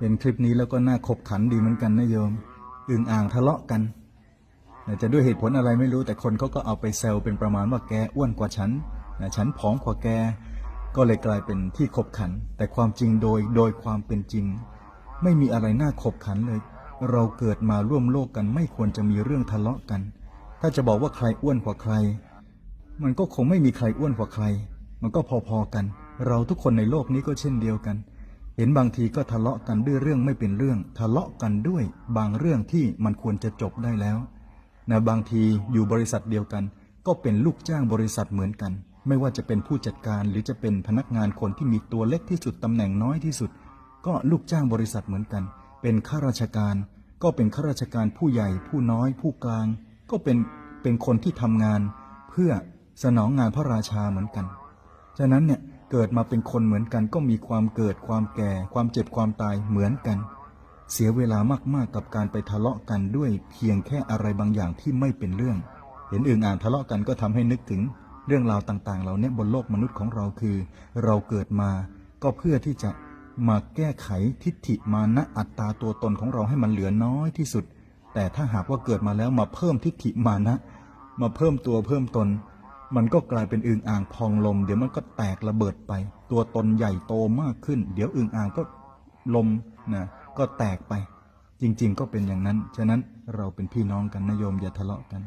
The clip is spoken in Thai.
เห็นคลิปนี้แล้วก็น่าขบขันดีเหมือนกันนะโยมอึงอ่างทะเลาะกันจะด้วยเหตุผลอะไรไม่รู้แต่คนเขาก็เอาไปแซวเป็นประมาณว่าแกอ้วนกว่าฉันนะฉันผอมกว่าแก ก็เลยกลายเป็นที่ขบขัน แต่ความจริงโดยโดยความเป็นจริง ไม่มีอะไรน่าขบขันเลย เราเกิดมาร่วมโลกกันไม่ควรจะมีเรื่องทะเลาะกัน ถ้าจะบอกว่าใครอ้วนกว่าใคร มันก็คงไม่มีใครอ้วนกว่าใคร มันก็พอๆกัน เราทุกคนในโลกนี้ก็เช่นเดียวกัน เห็นบางทีก็ทะเลาะกันด้วยเรื่องไม่เป็นเรื่อง ทะเลาะกันด้วยบางเรื่องที่มันควรจะจบได้แล้วนะบางทีอยู่บริษัทเดียวกัน ก็เป็นลูกจ้างบริษัทเหมือนกัน ไม่ว่าจะเป็นผู้จัดการหรือจะเป็นพนักงานคนที่มีตัวเล็กที่สุดตำแหน่งน้อยที่สุด ก็ลูกจ้างบริษัทเหมือนกัน เป็นข้าราชการ ก็เป็นข้าราชการผู้ใหญ่ ผู้น้อย ผู้กลาง ก็เป็นเป็นคนที่ทำงาน เพื่อสนองงานพระราชาเหมือนกัน ฉะนั้นเนี่ย เกิดมาเป็นคนเหมือนกันก็มีความเกิดความแก่ ความเจ็บความตายเหมือนกัน เสียเวลามากๆกับการไปทะเลาะกันด้วยเพียงแค่อะไรบางอย่างที่ไม่เป็นเรื่อง เห็นอื่นอ่านทะเลาะกันก็ทำให้นึกถึง เรื่องราวต่างๆ เหล่านี้บนโลกมนุษย์ของเราคือ เราเกิดมาก็เพื่อที่จะมาแก้ไขทิฏฐิมานะอัตตาตัวตนของเราให้มันเหลือน้อยที่สุด แต่ถ้าหากว่าเกิดมาแล้วมาเพิ่มทิฏฐิมานะ มาเพิ่มตัวเพิ่มตน มันก็กลายเป็นอึ่งอ่างพองลม เดี๋ยวมันก็แตกระเบิดไป ตัวตนใหญ่โตมากขึ้น เดี๋ยวอึ่งอ่างก็ลมนะก็แตกไป จริงๆก็เป็นอย่างนั้น ฉะนั้นเราเป็นพี่น้องกันนะโยมอย่าทะเลาะกัน